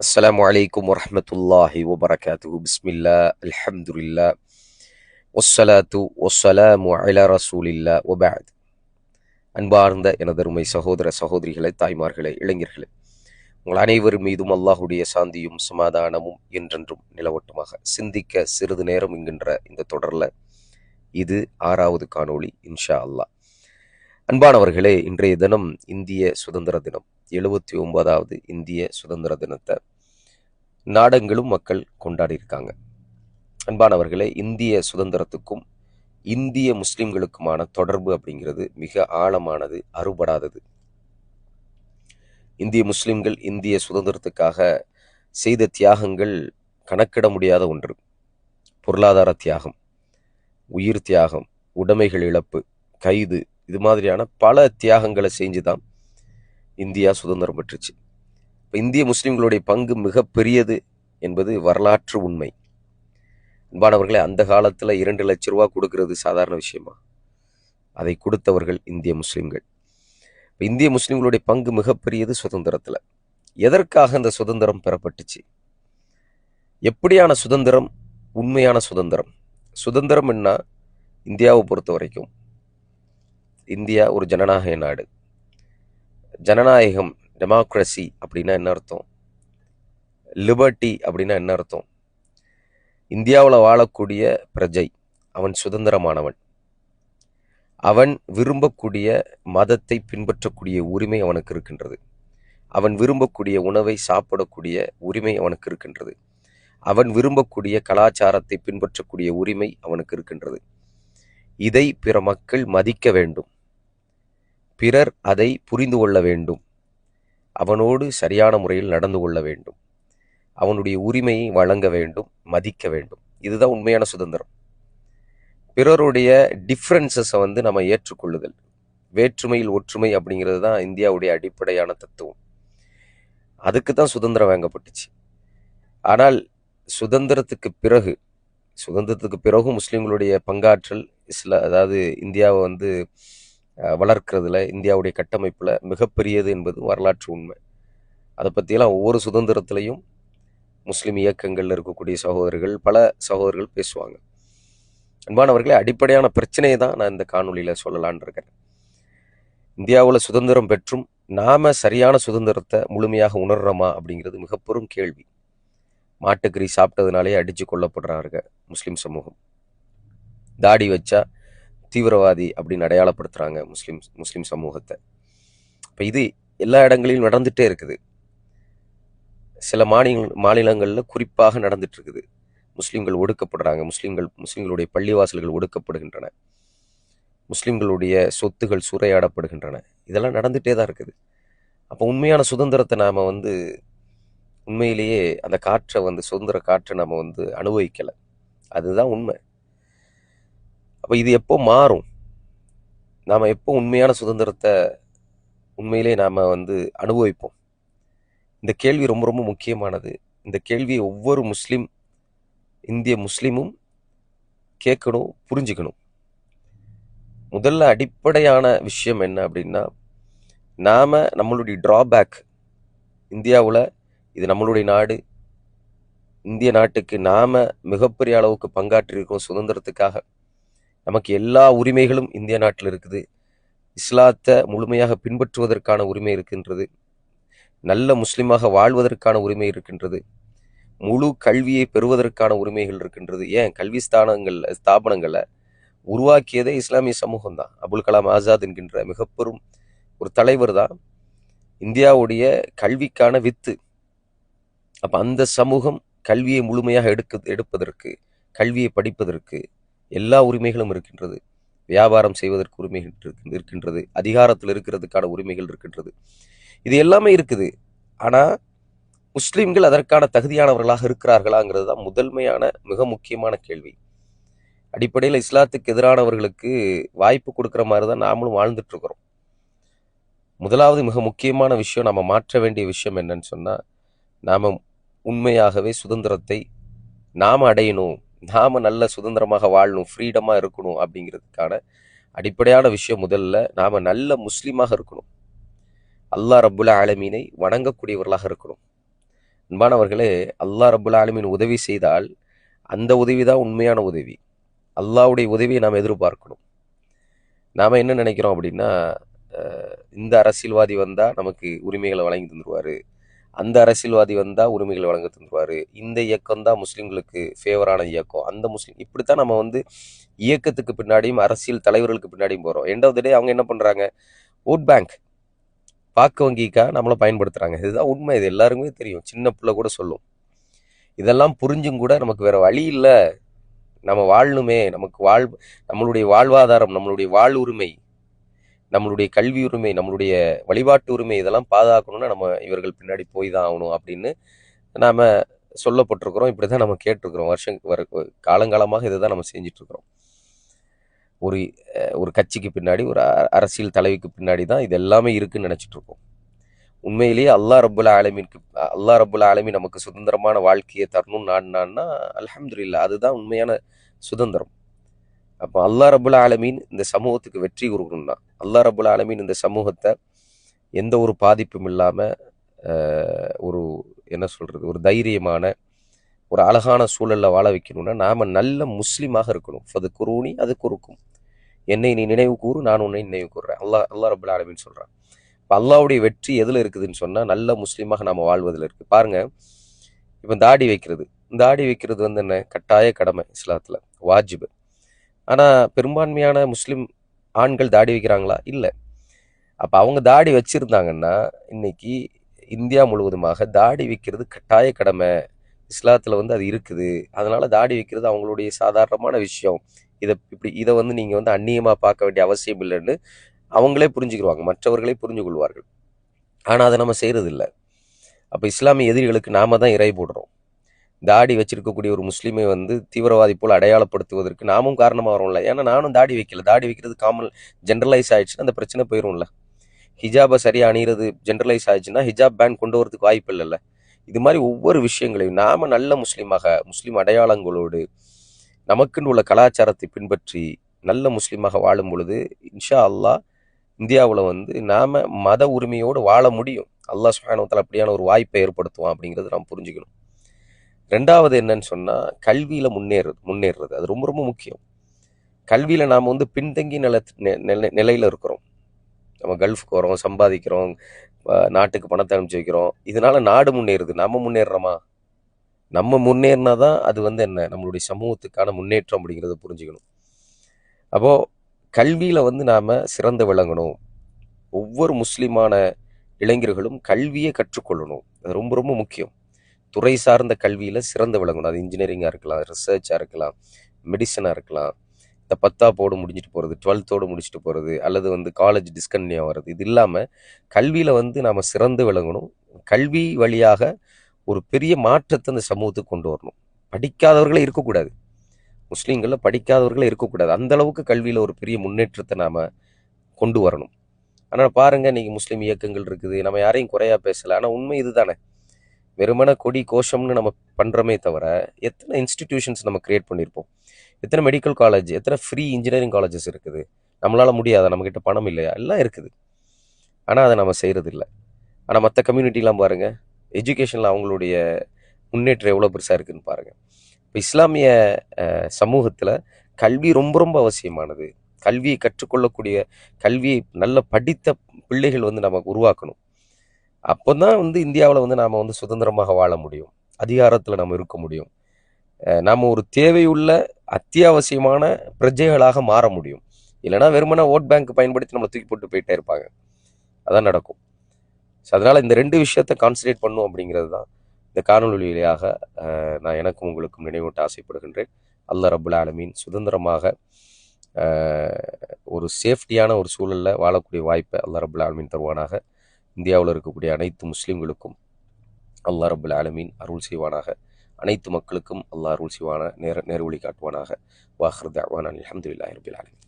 السلام عليكم ورحمة الله وبركاته بسم الله الحمد لله والصلاة والسلام على رسول الله وبعد அன்பார்ந்த எனதருமை சகோதர சகோதரிகளை தாய்மார்களே இளைஞர்களே உங்கள் அனைவர் மீதும் அல்லாஹுடைய சாந்தியும் சமாதானமும் என்றென்றும் நிலவட்டுமாக சிந்திக்க சிறிது நேரம் என்கின்ற இந்த தொடரில் இது ஆறாவது காணொளி இன்ஷா அல்லாஹ் அன்பானவர்களே இன்றைய தினம் இந்திய சுதந்திர தினம். எழுபத்தி ஒன்பதாவது இந்திய சுதந்திர தினத்தை நாடங்களும் மக்கள் கொண்டாடி இருக்காங்க அன்பானவர்களே இந்திய சுதந்திரத்துக்கும் இந்திய முஸ்லிம்களுக்குமான தொடர்பு அப்படிங்கிறது மிக ஆழமானது அறுபடாதது. இந்திய முஸ்லிம்கள் இந்திய சுதந்திரத்துக்காக செய்த தியாகங்கள் கணக்கிட முடியாத ஒன்று. பொருளாதார தியாகம் உயிர் தியாகம் உடைமைகள் இழப்பு கைது இது மாதிரியான பல தியாகங்களை செஞ்சு தான் இந்தியா சுதந்திரம் பெற்றுச்சு. இப்போ இந்திய முஸ்லீம்களுடைய பங்கு மிகப்பெரியது என்பது வரலாற்று உண்மை. அன்பானவர்களே அந்த காலத்தில் இரண்டு லட்ச ரூபா கொடுக்கறது சாதாரண விஷயமா? அதை கொடுத்தவர்கள் இந்திய முஸ்லீம்கள். இப்போ இந்திய முஸ்லீம்களுடைய பங்கு மிகப்பெரியது சுதந்திரத்தில். எதற்காக அந்த சுதந்திரம் பெறப்பட்டுச்சு? எப்படியான சுதந்திரம்? உண்மையான சுதந்திரம். சுதந்திரம் என்ன? இந்தியாவை பொறுத்த வரைக்கும் இந்தியா ஒரு ஜனநாயக நாடு. ஜனநாயகம் டெமோக்ரஸி அப்படின்னா என்ன அர்த்தம்? லிபர்ட்டி அப்படின்னா என்ன அர்த்தம்? இந்தியாவில் வாழக்கூடிய பிரஜை அவன் சுதந்திரமானவன். அவன் விரும்பக்கூடிய மதத்தை பின்பற்றக்கூடிய உரிமை அவனுக்கு இருக்கின்றது. அவன் விரும்பக்கூடிய உணவை சாப்பிடக்கூடிய உரிமை அவனுக்கு இருக்கின்றது. அவன் விரும்பக்கூடிய கலாச்சாரத்தை பின்பற்றக்கூடிய உரிமை அவனுக்கு இருக்கின்றது. இதை பிற மக்கள் மதிக்க வேண்டும். பிறர் அதை புரிந்து கொள்ள வேண்டும். அவனோடு சரியான முறையில் நடந்து கொள்ள வேண்டும். அவனுடைய உரிமையை வழங்க வேண்டும் மதிக்க வேண்டும். இதுதான் உண்மையான சுதந்திரம். பிறருடைய டிஃப்ரென்சஸை வந்து நம்ம ஏற்றுக்கொள்ளுதல். வேற்றுமையில் ஒற்றுமை அப்படிங்கிறது தான் இந்தியாவுடைய அடிப்படையான தத்துவம். அதுக்கு தான் சுதந்திரம் வாங்கப்பட்டுச்சு ஆனால் சுதந்திரத்துக்கு பிறகு சுதந்திரத்துக்கு பிறகும் முஸ்லீம்களுடைய பங்காற்றல் இஸ்லா அதாவது இந்தியாவை வந்து வளர்க்கிறதுல இந்தியாவுடைய கட்டமைப்பில் மிகப்பெரியது என்பது வரலாற்று உண்மை. அதை பற்றியெல்லாம் ஒவ்வொரு சுதந்திரத்திலையும் முஸ்லீம் இயக்கங்களில் இருக்கக்கூடிய சகோதரர்கள் பல சகோதரர்கள் பேசுவாங்க. அன்பானவர்களே அடிப்படையான பிரச்சனையை தான் நான் இந்த காணொலியில் சொல்லலான்னு இருக்கேன். இந்தியாவில் சுதந்திரம் பெற்றும் நாம சரியான சுதந்திரத்தை முழுமையாக உணர்றோமா அப்படிங்கிறது மிகப்பெரும் கேள்வி. மாட்டுக்கறி சாப்பிட்டதுனாலே அடித்து கொல்லப்படுறாருங்க முஸ்லீம் சமூகம். தாடி வச்சா தீவிரவாதி அப்படின்னு அடையாளப்படுத்துகிறாங்க முஸ்லீம் முஸ்லீம் சமூகத்தை. இப்போ இது எல்லா இடங்களிலும் நடந்துகிட்டே இருக்குது. சில மாநில மாநிலங்களில் குறிப்பாக நடந்துட்டு இருக்குது முஸ்லீம்கள் ஒடுக்கப்படுறாங்க. முஸ்லீம்கள் முஸ்லீம்களுடைய பள்ளிவாசல்கள் ஒடுக்கப்படுகின்றன. முஸ்லீம்களுடைய சொத்துகள் சூறையாடப்படுகின்றன. இதெல்லாம் நடந்துகிட்டே தான் இருக்குது. அப்போ உண்மையான சுதந்திரத்தை நாம் வந்து உண்மையிலேயே அந்த காற்றை வந்து சுதந்திர காற்றை நம்ம வந்து அனுபவிக்கலை. அதுதான் உண்மை. அப்போ இது எப்போ மாறும்? நாம் எப்போ உண்மையான சுதந்திரத்தை உண்மையிலே நாம் வந்து அனுபவிப்போம்? இந்த கேள்வி ரொம்ப ரொம்ப முக்கியமானது. இந்த கேள்வியை ஒவ்வொரு முஸ்லீம் இந்திய முஸ்லீமும் கேட்கணும் புரிஞ்சுக்கணும். முதல்ல அடிப்படையான விஷயம் என்ன அப்படின்னா நாம் நம்மளுடைய ட்ராபேக் இந்தியாவில் இது நம்மளுடைய நாடு. இந்திய நாட்டுக்கு நாம் மிகப்பெரிய அளவுக்கு பங்காற்றியிருக்கோம் சுதந்திரத்துக்காக. நமக்கு எல்லா உரிமைகளும் இந்திய நாட்டில் இருக்குது. இஸ்லாத்தை முழுமையாக பின்பற்றுவதற்கான உரிமை இருக்கின்றது. நல்ல முஸ்லிமாக வாழ்வதற்கான உரிமை இருக்கின்றது. முழு கல்வியை பெறுவதற்கான உரிமைகள் இருக்கின்றது. ஏன்? கல்வி ஸ்தானங்கள் ஸ்தாபனங்களை உருவாக்கியதே இஸ்லாமிய சமூகம் தான் அபுல் கலாம் ஆசாத் என்கின்ற மிகப்பெரும் ஒரு தலைவர் தான். இந்தியாவுடைய கல்விக்கான வித்து. அப்போ அந்த சமூகம் கல்வியை முழுமையாக எடுக்க எடுப்பதற்கு கல்வியை படிப்பதற்கு எல்லா உரிமைகளும் இருக்கின்றது. வியாபாரம் செய்வதற்கு உரிமைகள் இருக்கின்றது. அதிகாரத்தில் இருக்கிறதுக்கான உரிமைகள் இருக்கின்றது. இது எல்லாமே இருக்குது. ஆனால் முஸ்லீம்கள் அதற்கான தகுதியானவர்களாக இருக்கிறார்களாங்கிறது தான் முதன்மையான மிக முக்கியமான கேள்வி. அடிப்படையில் இஸ்லாத்துக்கு எதிரானவர்களுக்கு வாய்ப்பு கொடுக்குற மாதிரி தான் நாமளும் வாழ்ந்துட்டுருக்குறோம் முதலாவது மிக முக்கியமான விஷயம் நம்ம மாற்ற வேண்டிய விஷயம் என்னன்னு சொன்னால் நாம் உண்மையாகவே சுதந்திரத்தை நாம் அடையணும். நாம் நல்ல சுதந்திரமாக வாழணும் ஃப்ரீடமாக இருக்கணும் அப்படிங்கிறதுக்கான அடிப்படையான விஷயம் முதல்ல நாம் நல்ல முஸ்லீமாக இருக்கணும். அல்லாஹ் ரபுல் ஆலமீனை வணங்கக்கூடியவர்களாக இருக்கணும். அன்பானவர்களே அல்லாஹ் ரபுல் ஆலமீன் உதவி செய்தால் அந்த உதவி தான் உண்மையான உதவி. அல்லாவுடைய உதவியை நாம் எதிர்பார்க்கணும். நாம் என்ன நினைக்கிறோம் அப்படின்னா இந்த அரசியல்வாதி வந்தால் நமக்கு உரிமைகளை வழங்கி தந்துடுவார் அந்த அரசியல்வாதி வந்தால் உரிமைகளை வழங்க தந்துருவார். இந்த இயக்கம் தான் முஸ்லீம்களுக்கு ஃபேவரான இயக்கம். அந்த முஸ்லீம் இப்படித்தான் நம்ம வந்து இயக்கத்துக்கு பின்னாடியும் அரசியல் தலைவர்களுக்கு பின்னாடியும் போகிறோம் எண்ட் ஆஃப் த டே அவங்க என்ன பண்ணுறாங்க ஓட் பேங்க் வாக்கு வங்கிக்காக நம்மளை பயன்படுத்துகிறாங்க இதுதான் உண்மை. இது எல்லாருக்குமே தெரியும். சின்ன பிள்ளை கூட சொல்லும். இதெல்லாம் புரிஞ்சும் கூட நமக்கு வேறு வழி இல்லை. நம்ம வாழணுமே. நமக்கு வாழ் நம்மளுடைய வாழ்வாதாரம் நம்மளுடைய வாழ் உரிமை. நம்மளுடைய கல்வி உரிமை நம்மளுடைய வழிபாட்டு உரிமை இதெல்லாம் பாதுகாக்கணும்னா நம்ம இவர்கள் பின்னாடி போய் தான் ஆகணும் அப்படின்னு நாம் சொல்லப்பட்டிருக்கிறோம். இப்படி தான் நம்ம கேட்டிருக்கிறோம். வருஷம் வர காலங்காலமாக இதை தான் நம்ம செஞ்சிட்ருக்கிறோம் ஒரு ஒரு கட்சிக்கு பின்னாடி ஒரு அ- அரசியல் தலைவிக்கு பின்னாடி தான் இது எல்லாமே இருக்குன்னு நினச்சிட்ருக்கோம் உண்மையிலேயே அல்லாஹ் ரபுல் ஆலமீனுக்கு அல்லாஹ் ரபுல் ஆலமி நமக்கு சுதந்திரமான வாழ்க்கையை தரணும்னு நாடினான்னா அலமதுல்லா அதுதான் உண்மையான சுதந்திரம். அப்போ அல்லா ரபுல் ஆலமீன் இந்த சமூகத்துக்கு வெற்றி கொடுக்கணும்னா அல்லா ரபுல் ஆலமீன் இந்த சமூகத்தை எந்த ஒரு பாதிப்பும் இல்லாமல் ஒரு என்ன சொல்கிறது ஒரு தைரியமான ஒரு அழகான சூழலில் வாழ வைக்கணும்னா நாம் நல்ல முஸ்லீமாக இருக்கணும். ஃபது குருணி அது குறுக்கும் என்னை நீ நினைவு கூறு நான் உன்னை நினைவு கூறுறேன். அல்லாஹ் அல்லா ரபுல் ஆலமின்னு சொல்கிறான் இப்போ அல்லாவுடைய வெற்றி எதில் இருக்குதுன்னு சொன்னால் நல்ல முஸ்லீமாக நாம் வாழ்வதில் இருக்குது பாருங்கள் இப்போ தாடி வைக்கிறது. தாடி வைக்கிறது வந்து என்ன? கட்டாய கடமை இஸ்லாத்தில். வாஜிபு. ஆனால் பெரும்பான்மையான முஸ்லீம் ஆண்கள் தாடி வைக்கிறாங்களா? இல்லை. அப்போ அவங்க தாடி வச்சுருந்தாங்கன்னா இன்னைக்கு இந்தியா முழுவதுமாக தாடி வைக்கிறது கட்டாய கடமை. இஸ்லாத்தில் வந்து அது இருக்குது. அதனால் தாடி வைக்கிறது அவங்களுடைய சாதாரணமான விஷயம். இதை இப்படி இதை வந்து நீங்கள் வந்து அந்நியமாக பார்க்க வேண்டிய அவசியம் இல்லைன்னு அவங்களே புரிஞ்சுக்கிடுவாங்க மற்றவர்களே புரிஞ்சு கொள்வார்கள் ஆனால் அதை நம்ம செய்கிறது இல்லை அப்போ இஸ்லாமிய எதிரிகளுக்கு நாம தான் இறை போடுறோம். தாடி வச்சிருக்கக்கூடிய ஒரு முஸ்லீமை வந்து தீவிரவாதி போல் அடையாளப்படுத்துவதற்கு நாமும் காரணமாக வரும்ல ஏன்னா நானும் தாடி வைக்கல. தாடி வைக்கிறது காமன் ஜென்ரலைஸ் ஆயிடுச்சுன்னா அந்த பிரச்சனை போயிரும்ல. ஹிஜாபை சரியாக அணிகிறது ஜென்ரலைஸ் ஆயிடுச்சுன்னா ஹிஜாப் பேன் கொண்டு வரதுக்கு வாய்ப்பு இல்லைல்ல. இது மாதிரி ஒவ்வொரு விஷயங்களையும் நாம் நல்ல முஸ்லீமாக முஸ்லீம் அடையாளங்களோடு நமக்குன்னு உள்ள கலாச்சாரத்தை பின்பற்றி நல்ல முஸ்லீமாக வாழும் பொழுது இன்ஷா அல்லாஹ் இந்தியாவில் வந்து நாம் மத உரிமையோடு வாழ முடியும். அல்லாஹ் சுஹானவத்தால் அப்படியான ஒரு வாய்ப்பை ஏற்படுத்துவான் அப்படிங்கிறது நாம் புரிஞ்சுக்கணும். ரெண்டாவது என்னன்னு சொன்னால் கல்வியில் முன்னேறது முன்னேறுறது. அது ரொம்ப ரொம்ப முக்கியம். கல்வியில் நாம் வந்து பின்தங்கி நில நிலை நிலையில் இருக்கிறோம். நம்ம கல்ஃபுக்கு வரோம் சம்பாதிக்கிறோம் நாட்டுக்கு பணத்தை அனுப்பிச்சு வைக்கிறோம். இதனால் நாடு முன்னேறுது. நம்ம முன்னேறுறோமா நம்ம முன்னேறினா தான் அது வந்து என்ன? நம்மளுடைய சமூகத்துக்கான முன்னேற்றம் அப்படிங்கிறத புரிஞ்சுக்கணும். அப்போது கல்வியில் வந்து நாம் சிறந்து விளங்கணும். ஒவ்வொரு முஸ்லீமான இளைஞர்களும் கல்வியை கற்றுக்கொள்ளணும். அது ரொம்ப ரொம்ப முக்கியம். துறை சார்ந்த கல்வியில் சிறந்து விளங்கணும். அது இன்ஜினியரிங்காக இருக்கலாம் ரிசர்ச்சாக இருக்கலாம் மெடிசனாக இருக்கலாம். இந்த பத்தாப்போடு முடிஞ்சிட்டு போகிறது டுவெல்த்தோடு முடிச்சுட்டு போகிறது அல்லது வந்து காலேஜ் டிஸ்கன்யூ ஆகிறது இது இல்லாமல் கல்வியில் வந்து நாம் சிறந்து விளங்கணும். கல்வி வழியாக ஒரு பெரிய மாற்றத்தை அந்த சமூகத்துக்கு கொண்டு வரணும். படிக்காதவர்களே இருக்கக்கூடாது. முஸ்லீம்களில் படிக்காதவர்களே இருக்கக்கூடாது. அந்த அளவுக்கு கல்வியில் ஒரு பெரிய முன்னேற்றத்தை நாம் கொண்டு வரணும். ஆனால் பாருங்க இன்றைக்கி முஸ்லீம் இயக்கங்கள் இருக்குது. நம்ம யாரையும் குறையா பேசலை. ஆனால் உண்மை இதுதானே. வெறுமன கொடி கோஷம்னு நம்ம பண்ணுறோமே தவிர எத்தனை இன்ஸ்டிடியூஷன்ஸ் நம்ம க்ரியேட் பண்ணியிருப்போம் எத்தனை மெடிக்கல் காலேஜ் எத்தனை ஃப்ரீ இன்ஜினியரிங் காலேஜஸ் இருக்குது? நம்மளால் முடியாதா? நம்மக்கிட்ட பணம் இல்லையா? எல்லாம் இருக்குது. ஆனால் அதை நம்ம செய்கிறது இல்லை ஆனால் மற்ற கம்யூனிட்டிலாம் பாருங்கள் எஜுகேஷனில் அவங்களுடைய முன்னேற்றம் எவ்வளோ பெருசாக இருக்குதுன்னு பாருங்கள் இப்போ இஸ்லாமிய சமூகத்தில் கல்வி ரொம்ப ரொம்ப அவசியமானது. கல்வியை கற்றுக்கொள்ளக்கூடிய கல்வியை நல்ல படித்த பிள்ளைகள் வந்து நமக்கு உருவாக்கணும். அப்போ தான் வந்து இந்தியாவில் வந்து நாம் வந்து சுதந்திரமாக வாழ முடியும். அதிகாரத்தில் நம்ம இருக்க முடியும். நாம் ஒரு தேவையுள்ள அத்தியாவசியமான பிரஜைகளாக மாற முடியும். இல்லைன்னா வெறுமனா ஓட் பேங்க் பயன்படுத்தி நம்மளை தூக்கி போட்டு போயிட்டே இருப்பாங்க. அதான் நடக்கும். ஸோ அதனால் இந்த ரெண்டு விஷயத்த கான்சன்ட்ரேட் பண்ணும் அப்படிங்கிறது தான். இந்த காணொலி வழியாக நான் எனக்கும் உங்களுக்கும் நினைவூட்ட ஆசைப்படுகின்றேன். அல்ல ரபுல் ஆலமீன் சுதந்திரமாக ஒரு சேஃப்டியான ஒரு சூழலில் வாழக்கூடிய வாய்ப்பை அல்ல ரபுல் ஆலமீன் தருவானாக. இந்தியாவில் இருக்கக்கூடிய அனைத்து முஸ்லீம்களுக்கும் அல்லா ரபுல் ஆலமீன் அருள் செய்வானாக. அனைத்து மக்களுக்கும் அல்லாஹ் அருள் செய்வான நேர நேர்வழி காட்டுவானாக. வாஹர் தவான் அலமதுல்லாஹி ரபுல் ஆலமின்.